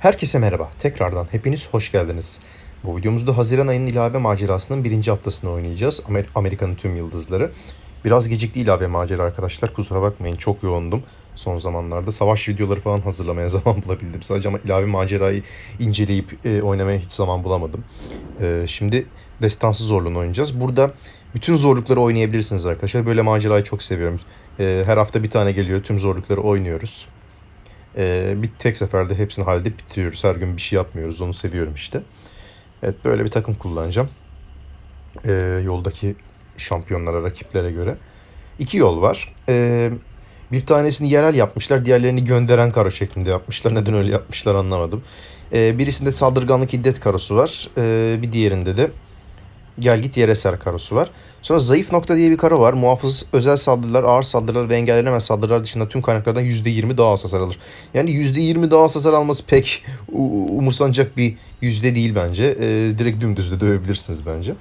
Herkese merhaba. Tekrardan hepiniz hoş geldiniz. Bu videomuzda Haziran ayının ilave macerasının birinci haftasını oynayacağız. Amer- Amerika'nın tüm yıldızları. Biraz gecikti ilave macera arkadaşlar. Kusura bakmayın çok yoğundum son zamanlarda. Savaş videoları falan hazırlamaya zaman bulabildim. Sadece ama ilave macerayı inceleyip e, oynamaya hiç zaman bulamadım. E, şimdi destansı zorluğunu oynayacağız. Burada bütün zorlukları oynayabilirsiniz arkadaşlar. Böyle macerayı çok seviyorum. E, her hafta bir tane geliyor. Tüm zorlukları oynuyoruz. Ee, bir tek seferde hepsini halledip bitiriyoruz. Her gün bir şey yapmıyoruz. Onu seviyorum işte. Evet böyle bir takım kullanacağım. Ee, yoldaki şampiyonlara, rakiplere göre. İki yol var. Ee, bir tanesini yerel yapmışlar. Diğerlerini gönderen karo şeklinde yapmışlar. Neden öyle yapmışlar anlamadım. Ee, birisinde saldırganlık iddet karosu var. Ee, bir diğerinde de gel git yere ser karosu var. Sonra zayıf nokta diye bir karo var. Muhafız özel saldırılar, ağır saldırılar ve engellenemez saldırılar dışında tüm kaynaklardan %20 daha az hasar alır. Yani %20 daha az hasar alması pek umursanacak bir yüzde değil bence. Ee, direkt dümdüz de dövebilirsiniz bence.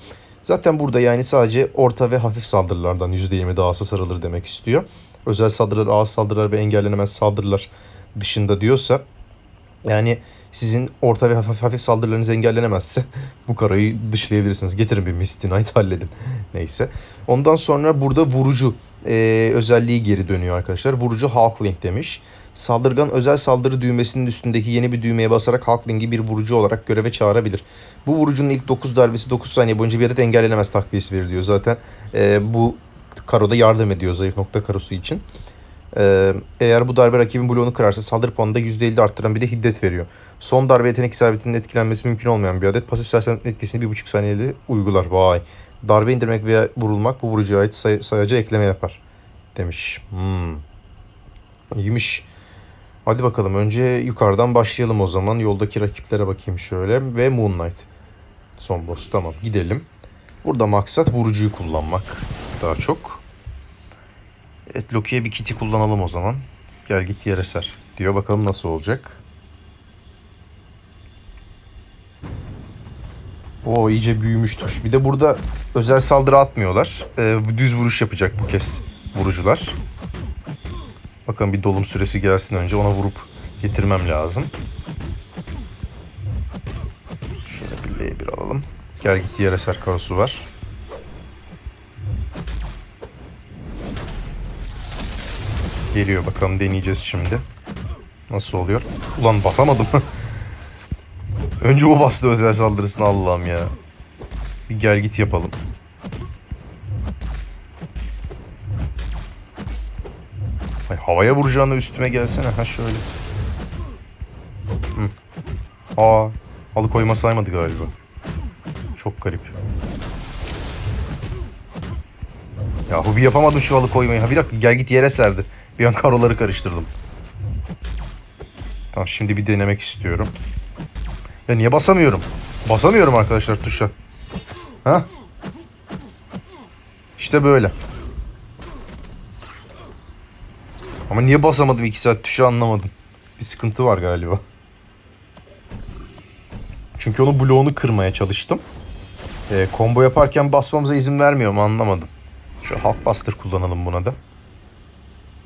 Zaten burada yani sadece orta ve hafif saldırılardan %20 daha az hasar alır demek istiyor. Özel saldırılar, ağır saldırılar ve engellenemez saldırılar dışında diyorsa yani sizin orta ve hafif, hafif saldırılarınız engellenemezse bu karayı dışlayabilirsiniz. Getirin bir Misty Knight halledin. Neyse. Ondan sonra burada vurucu e, özelliği geri dönüyor arkadaşlar. Vurucu Hulkling demiş. Saldırgan özel saldırı düğmesinin üstündeki yeni bir düğmeye basarak Hulkling'i bir vurucu olarak göreve çağırabilir. Bu vurucunun ilk 9 darbesi 9 saniye boyunca bir adet engellenemez takviyesi veriliyor. Zaten e, bu karoda yardım ediyor zayıf nokta karosu için. Ee, eğer bu darbe rakibin bloğunu kırarsa saldırı puanını da %50 arttıran bir de hiddet veriyor. Son darbe yetenek isabetinin etkilenmesi mümkün olmayan bir adet. Pasif sersemletme etkisini 1.5 saniyede uygular. Vay. Darbe indirmek veya vurulmak bu vurucuya ait say- sayaca ekleme yapar. Demiş. Hmm. İyiymiş. Hadi bakalım önce yukarıdan başlayalım o zaman. Yoldaki rakiplere bakayım şöyle. Ve Moon Knight. Son boss tamam gidelim. Burada maksat vurucuyu kullanmak daha çok. Evet Loki'ye bir kiti kullanalım o zaman. Gel git yere ser diyor. Bakalım nasıl olacak. O iyice büyümüş tuş. Bir de burada özel saldırı atmıyorlar. Ee, düz vuruş yapacak bu kez vurucular. Bakalım bir dolum süresi gelsin önce ona vurup getirmem lazım. Şöyle bir L1 alalım. Gel git yere ser karosu var. Geliyor bakalım deneyeceğiz şimdi. Nasıl oluyor? Ulan basamadım. Önce o bastı özel saldırısını Allah'ım ya. Bir gel git yapalım. Ay, havaya vuracağına üstüme gelsene. Ha şöyle. Hı. Aa, alıkoyma saymadı galiba. Çok garip. Yahu bir yapamadım şu alıkoymayı. Ha bir dakika gel git yere serdi. Bir an karoları karıştırdım. Tamam şimdi bir denemek istiyorum. Ya niye basamıyorum? Basamıyorum arkadaşlar tuşa. Ha? İşte böyle. Ama niye basamadım 2 saat tuşu anlamadım. Bir sıkıntı var galiba. Çünkü onun bloğunu kırmaya çalıştım. E, combo yaparken basmamıza izin vermiyor mu anlamadım. Şu Hulkbuster kullanalım buna da.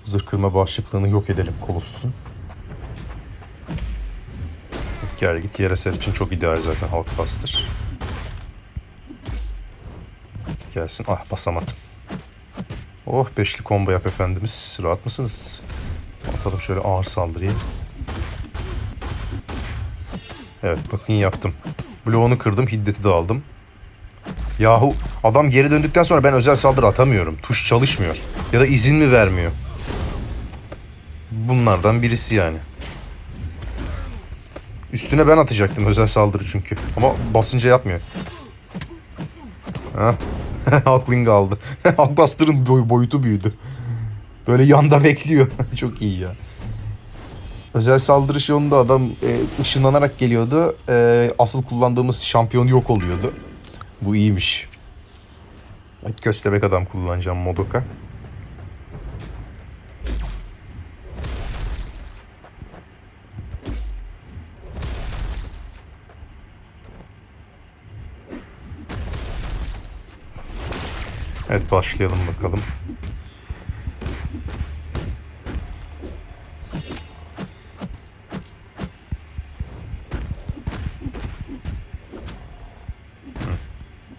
Zırh kırma bağışıklığını yok edelim Colossus'un. Gel git yere ser için çok ideal zaten Hulkbuster. Gelsin. Ah basamadım. Oh beşli combo yap efendimiz. Rahat mısınız? Atalım şöyle ağır saldırıyı. Evet bakın yaptım. Bloğunu kırdım. Hiddeti de aldım. Yahu adam geri döndükten sonra ben özel saldırı atamıyorum. Tuş çalışmıyor. Ya da izin mi vermiyor? Bunlardan birisi yani. Üstüne ben atacaktım özel saldırı çünkü. Ama basınca yapmıyor. Ha? Hulkling aldı. Hulkbuster'ın boy, boyutu büyüdü. Böyle yanda bekliyor. Çok iyi ya. Özel saldırı şovunda adam e, ışınlanarak geliyordu. E, asıl kullandığımız şampiyon yok oluyordu. Bu iyiymiş. Köstebek adam kullanacağım Modoka. Evet başlayalım bakalım.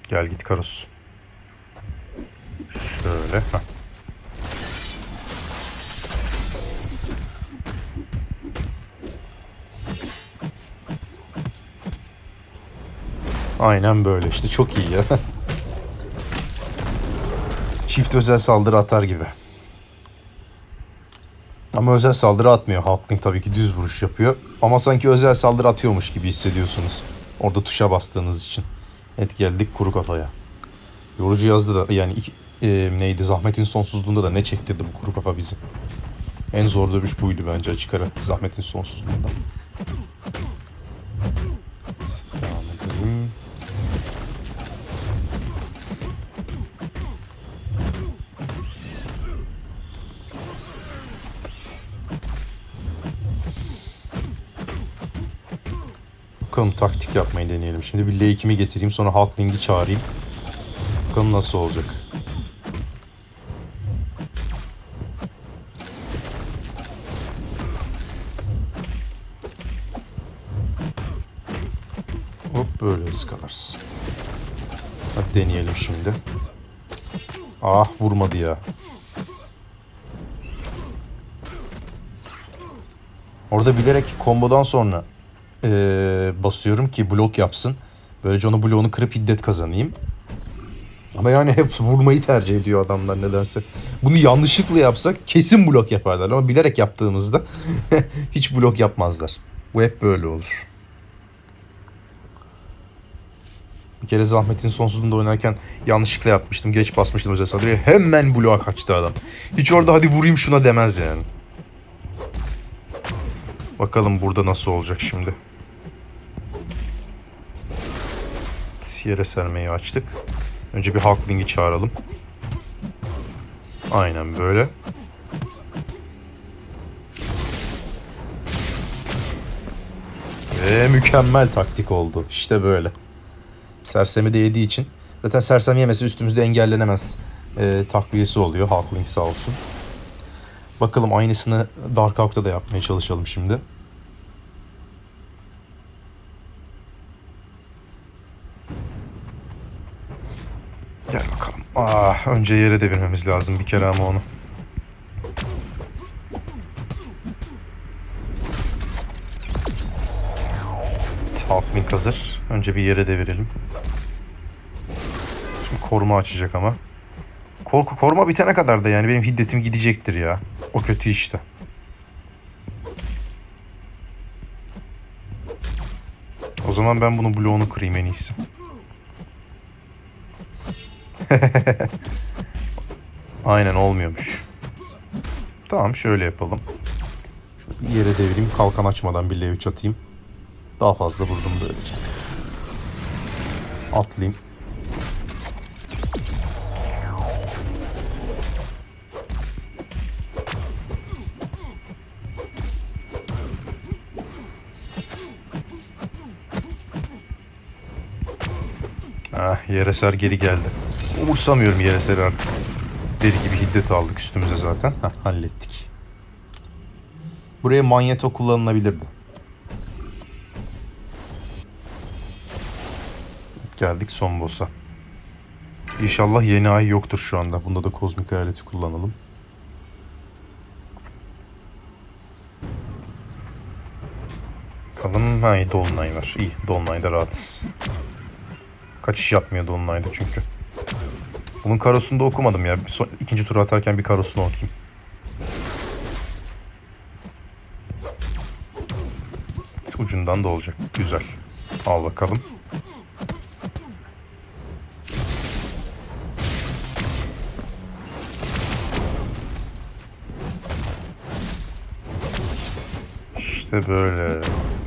Gel git Karos. Şöyle. Heh. Aynen böyle işte çok iyi ya. Çift özel saldırı atar gibi. Ama özel saldırı atmıyor. Halkling tabii ki düz vuruş yapıyor. Ama sanki özel saldırı atıyormuş gibi hissediyorsunuz. Orada tuşa bastığınız için. Evet geldik kuru kafaya. Yorucu yazdı da yani iki- e, neydi zahmetin sonsuzluğunda da ne çektirdi bu kuru kafa bizi. En zor dövüş buydu bence açık ara zahmetin sonsuzluğunda. Taktik yapmayı deneyelim. Şimdi bir L2'mi getireyim sonra Halkling'i çağırayım. Bakalım nasıl olacak. Hop böyle ıskalarsın. Hadi deneyelim şimdi. Ah vurmadı ya. Orada bilerek kombodan sonra eee, basıyorum ki blok yapsın. Böylece onu bloğunu kırıp hiddet kazanayım. Ama yani hep vurmayı tercih ediyor adamlar nedense. Bunu yanlışlıkla yapsak kesin blok yaparlar ama bilerek yaptığımızda hiç blok yapmazlar. Bu hep böyle olur. Bir kere Zahmet'in sonsuzluğunda oynarken yanlışlıkla yapmıştım. Geç basmıştım özel saldırıya. Hemen bloğa kaçtı adam. Hiç orada hadi vurayım şuna demez yani. Bakalım burada nasıl olacak şimdi. Yere sermeyi açtık. Önce bir Hulkling'i çağıralım. Aynen böyle. Ve mükemmel taktik oldu. İşte böyle. Sersemi de yediği için. Zaten sersem yemesi üstümüzde engellenemez e, takviyesi oluyor. Hulkling sağ olsun. Bakalım aynısını Dark Hawk'ta da yapmaya çalışalım şimdi. Gel bakalım. Ah, önce yere devirmemiz lazım bir kere ama onu. Halkling hazır. Önce bir yere devirelim. Şimdi koruma açacak ama. Kor koruma bitene kadar da yani benim hiddetim gidecektir ya. O kötü işte. O zaman ben bunu bloğunu kırayım en iyisi. Aynen olmuyormuş. Tamam şöyle yapalım. Şöyle yere devireyim kalkan açmadan bir L3 atayım. Daha fazla vurdum böylece. Atlayayım. Ah yere ser geri geldi. Umursamıyorum ser artık. Deli gibi hiddet aldık üstümüze zaten. Heh, hallettik. Buraya manyeto kullanılabilirdi. Geldik son boss'a. İnşallah yeni ay yoktur şu anda. Bunda da kozmik hayaleti kullanalım. Bakalım. Ha Dolunay var. İyi. Dolunay'da rahatız. Kaçış yapmıyor Dolunay'da çünkü. Bunun karosunu da okumadım ya. Son, ikinci tur atarken bir karosunu okuyayım. Ucundan da olacak. Güzel. Al bakalım. İşte böyle.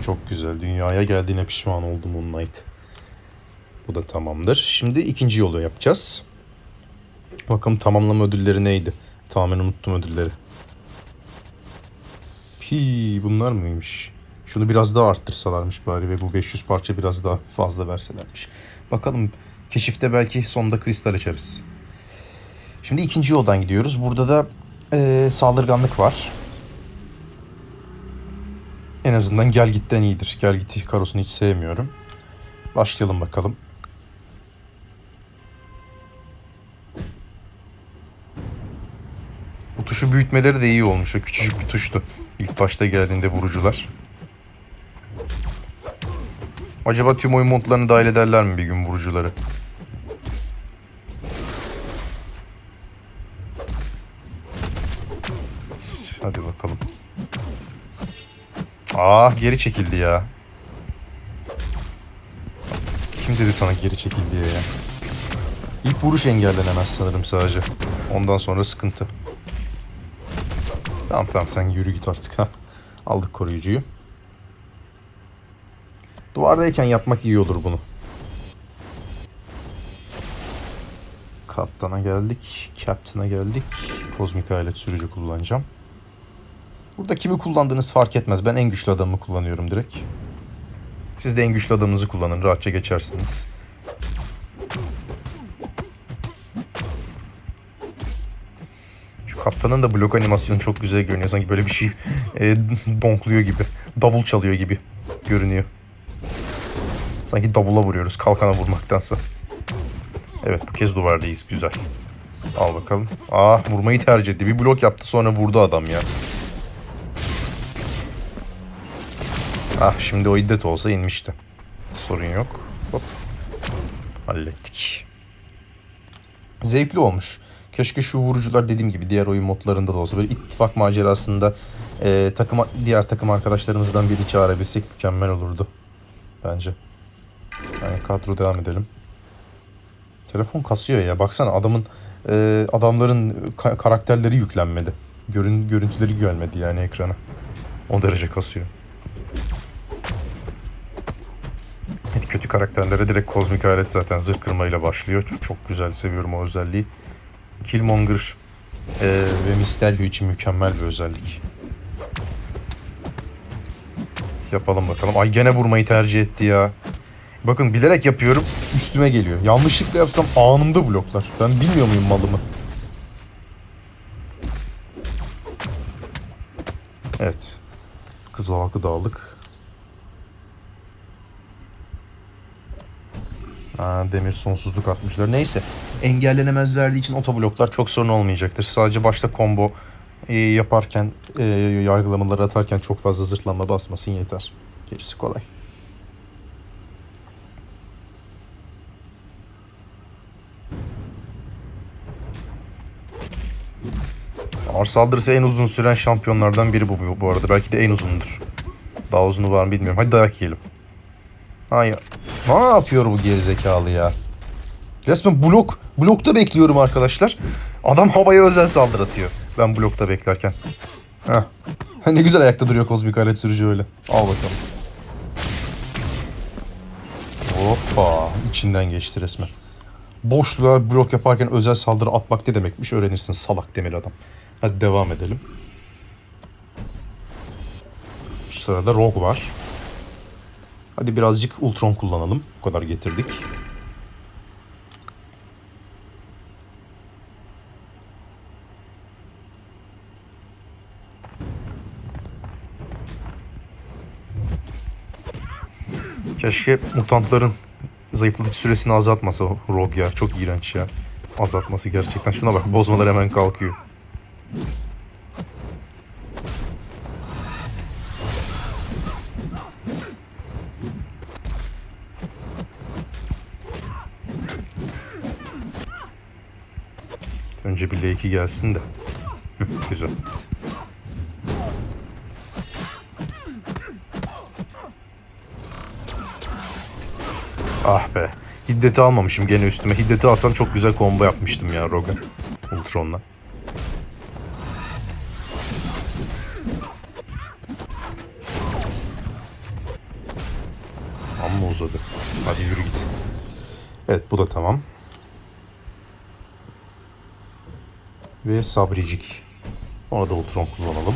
Çok güzel. Dünyaya geldiğine pişman oldum Moonlight. Bu da tamamdır. Şimdi ikinci yolu yapacağız. Bakalım tamamlama ödülleri neydi? Tamamen unuttum ödülleri. Pi bunlar mıymış? Şunu biraz daha arttırsalarmış bari ve bu 500 parça biraz daha fazla verselermiş. Bakalım keşifte belki sonda kristal açarız. Şimdi ikinci yoldan gidiyoruz. Burada da eee, saldırganlık var. En azından gel gitten iyidir. Gel gitti karosunu hiç sevmiyorum. Başlayalım bakalım. Tuşu büyütmeleri de iyi olmuş. Küçücük bir tuştu. İlk başta geldiğinde vurucular. Acaba tüm oyun modlarını dahil ederler mi bir gün vurucuları? Hadi bakalım. Ah geri çekildi ya. Kim dedi sana geri çekil diye ya? İlk vuruş engellenemez sanırım sadece. Ondan sonra sıkıntı. Tamam tamam sen yürü git artık ha. Aldık koruyucuyu. Duvardayken yapmak iyi olur bunu. Kaptana geldik. Captain'a geldik. Kozmik alet sürücü kullanacağım. Burada kimi kullandığınız fark etmez. Ben en güçlü adamımı kullanıyorum direkt. Siz de en güçlü adamınızı kullanın. Rahatça geçersiniz. Kaptanın da blok animasyonu çok güzel görünüyor. Sanki böyle bir şey e, donkluyor gibi. Davul çalıyor gibi görünüyor. Sanki davula vuruyoruz kalkana vurmaktansa. Evet bu kez duvardayız. Güzel. Al bakalım. Ah vurmayı tercih etti. Bir blok yaptı sonra vurdu adam ya. Ah şimdi o iddet olsa inmişti. Sorun yok. Hop. Hallettik. Zevkli olmuş. Keşke şu vurucular dediğim gibi diğer oyun modlarında da olsa böyle ittifak macerasında e, takım diğer takım arkadaşlarımızdan biri çağırabilsek mükemmel olurdu. Bence. Yani kadro devam edelim. Telefon kasıyor ya. Baksana adamın e, adamların ka- karakterleri yüklenmedi. Görün görüntüleri gelmedi yani ekrana. O derece kasıyor. Kötü karakterlere direkt kozmik alet zaten zırh kırmayla başlıyor. Çok, çok güzel seviyorum o özelliği. Killmonger e, ve Mysterio için mükemmel bir özellik. Yapalım bakalım. Ay gene vurmayı tercih etti ya. Bakın bilerek yapıyorum üstüme geliyor. Yanlışlıkla yapsam anında bloklar. Ben bilmiyor muyum malımı? Evet. Kızıl halkı da aldık. Ha, demir sonsuzluk atmışlar. Neyse. Engellenemez verdiği için otobloklar çok sorun olmayacaktır. Sadece başta combo e, yaparken, e, yargılamaları atarken çok fazla zırhlanma basmasın yeter. Gerisi kolay. Ağır saldırısı en uzun süren şampiyonlardan biri bu bu arada. Belki de en uzundur. Daha uzunu var mı bilmiyorum. Hadi dayak yiyelim. Hayır. Ne yapıyor bu gerizekalı ya? Resmen blok. Blokta bekliyorum arkadaşlar. Adam havaya özel saldırı atıyor. Ben blokta beklerken. Heh. Ne güzel ayakta duruyor kozmik alet sürücü öyle. Al bakalım. Hoppa. içinden geçti resmen. Boşluğa blok yaparken özel saldırı atmak ne demekmiş öğrenirsin salak demeli adam. Hadi devam edelim. Şu sırada Rogue var. Hadi birazcık Ultron kullanalım. Bu kadar getirdik. Keşke mutantların zayıflatıcı süresini azaltmasa Rogue ya. Çok iğrenç ya. Azaltması gerçekten. Şuna bak bozmalar hemen kalkıyor. Önce bir L2 gelsin de. Güzel. Ah be. Hiddeti almamışım gene üstüme. Hiddeti alsam çok güzel combo yapmıştım ya Rogue. Ultron'la. Amma uzadı. Hadi yürü git. Evet bu da tamam. Ve Sabricik. Ona da Ultron kullanalım.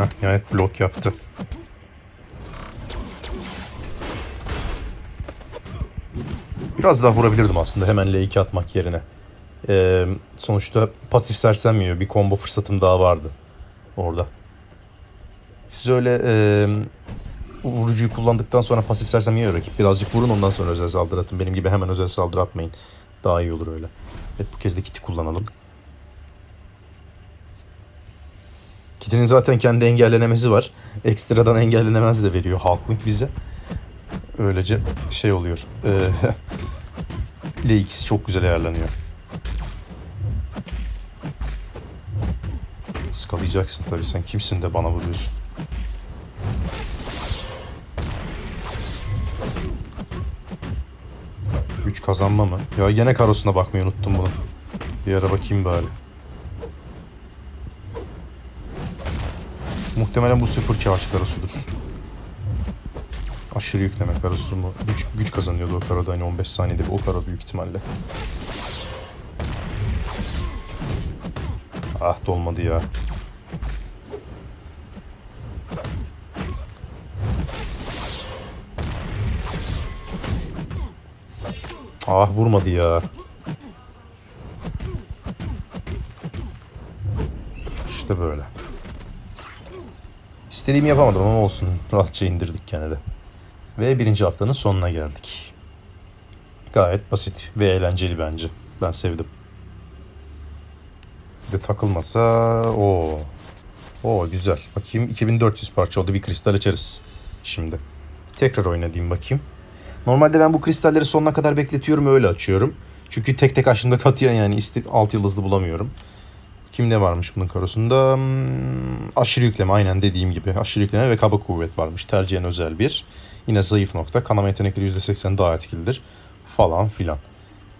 Ha, nihayet blok yaptı. Biraz daha vurabilirdim aslında hemen L2 atmak yerine. Ee, sonuçta pasif sersemmiyor. Bir combo fırsatım daha vardı orada. Siz öyle e, vurucuyu kullandıktan sonra pasif sersem yiyor rakip. Birazcık vurun ondan sonra özel saldırı atın. Benim gibi hemen özel saldırı atmayın. Daha iyi olur öyle. Evet bu kez de kiti kullanalım. Kitinin zaten kendi engellenemesi var. Ekstradan engellenemez de veriyor Halklink bize. Öylece şey oluyor. E, L2'si çok güzel ayarlanıyor. Skalayacaksın tabii sen kimsin de bana vuruyorsun. Güç kazanma mı? Ya gene karosuna bakmayı unuttum bunu. Bir ara bakayım bari. Muhtemelen bu sıfır charge karosudur. Aşırı yükleme karosu mu? Güç, güç kazanıyordu o karoda hani 15 saniyede o karo büyük ihtimalle. Ah dolmadı ya. Ah vurmadı ya. İşte böyle. İstediğimi yapamadım ama olsun. Rahatça indirdik gene de. Ve birinci haftanın sonuna geldik. Gayet basit ve eğlenceli bence. Ben sevdim. Bir de takılmasa o o güzel. Bakayım 2400 parça oldu. Bir kristal açarız şimdi. Tekrar oynayayım bakayım. Normalde ben bu kristalleri sonuna kadar bekletiyorum öyle açıyorum. Çünkü tek tek açtığımda katiyen yani iste, alt yıldızlı bulamıyorum. Kim ne varmış bunun karosunda? Hmm, aşırı yükleme aynen dediğim gibi. Aşırı yükleme ve kaba kuvvet varmış. Tercihen özel bir. Yine zayıf nokta. Kanama yetenekleri %80 daha etkilidir. Falan filan.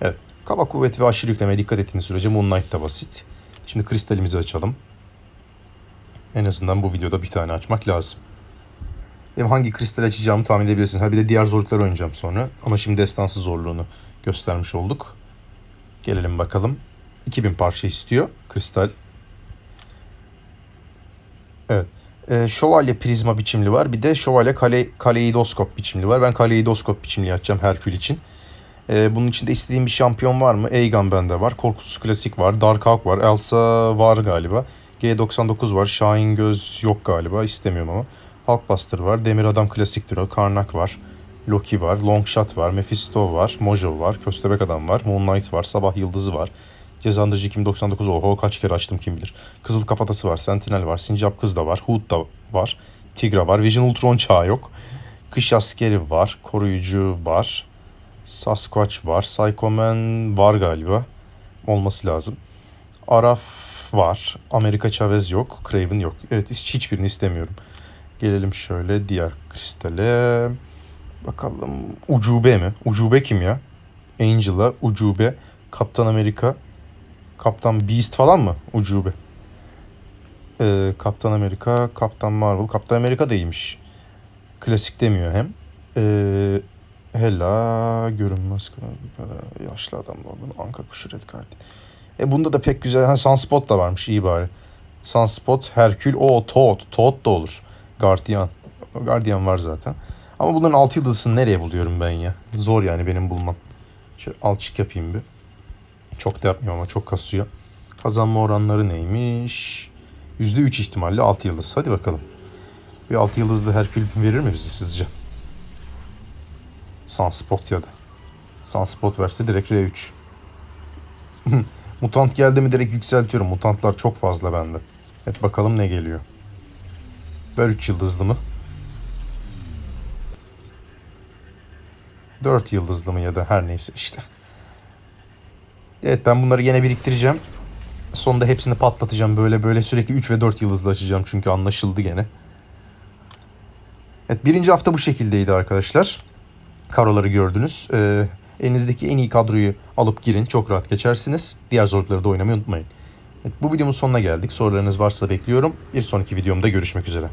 Evet. Kaba kuvvet ve aşırı yüklemeye dikkat ettiğiniz sürece Moonlight da basit. Şimdi kristalimizi açalım. En azından bu videoda bir tane açmak lazım. Benim hangi kristal açacağımı tahmin edebilirsiniz. Ha bir de diğer zorlukları oynayacağım sonra. Ama şimdi destansı zorluğunu göstermiş olduk. Gelelim bakalım. 2000 parça istiyor kristal. Evet. Ee, şövalye prizma biçimli var. Bir de şövalye kale, kaleidoskop biçimli var. Ben kaleidoskop biçimli açacağım Herkül için. Ee, bunun içinde istediğim bir şampiyon var mı? Aegon bende var. Korkusuz Klasik var. Dark Hawk var. Elsa var galiba. G99 var. Şahin Göz yok galiba. İstemiyorum ama. Hulkbuster var. Demir Adam Klasik Duro. Karnak var. Loki var. Longshot var. Mephisto var. Mojo var. Köstebek Adam var. Moonlight var. Sabah Yıldızı var. Cezandırıcı 2099 oho kaç kere açtım kim bilir. Kızıl Kafatası var. Sentinel var. Sincap Kız da var. Hood da var. Tigra var. Vision Ultron çağı yok. Kış askeri var. Koruyucu var. Sasquatch var. Psycho Man var galiba. Olması lazım. Araf var. Amerika Chavez yok. Craven yok. Evet hiç- hiçbirini istemiyorum. Gelelim şöyle diğer kristale. Bakalım. Ucube mi? Ucube kim ya? Angel'a, Ucube, Kaptan Amerika, Kaptan Beast falan mı? Ucube. Ee, Kaptan Amerika, Kaptan Marvel. Kaptan Amerika da iyiymiş. Klasik demiyor hem. Ee, Hela, görünmez yaşlı adam var. Bunu Anka kuşu red card. E bunda da pek güzel. Ha, Sunspot da varmış iyi bari. Sunspot, Herkül, o Toad. Toad da olur. Guardian. Guardian var zaten. Ama bunların altı yıldızını nereye buluyorum ben ya? Zor yani benim bulmam. Şöyle alçık yapayım bir. Çok da yapmıyorum ama çok kasıyor. Kazanma oranları neymiş? %3 ihtimalle 6 yıldız. Hadi bakalım. Bir 6 yıldızlı Herkül verir mi bize sizce? Sunspot ya da. Sunspot verse direkt R3. Mutant geldi mi direkt yükseltiyorum. Mutantlar çok fazla bende. Evet bakalım ne geliyor. Ver 3 yıldızlı mı? 4 yıldızlı mı ya da her neyse işte. Evet ben bunları yine biriktireceğim. Sonunda hepsini patlatacağım. Böyle böyle sürekli 3 ve 4 yıldızlı açacağım. Çünkü anlaşıldı gene. Evet birinci hafta bu şekildeydi arkadaşlar. Karoları gördünüz. Ee, elinizdeki en iyi kadroyu alıp girin. Çok rahat geçersiniz. Diğer zorlukları da oynamayı unutmayın. Evet, bu videomun sonuna geldik. Sorularınız varsa bekliyorum. Bir sonraki videomda görüşmek üzere.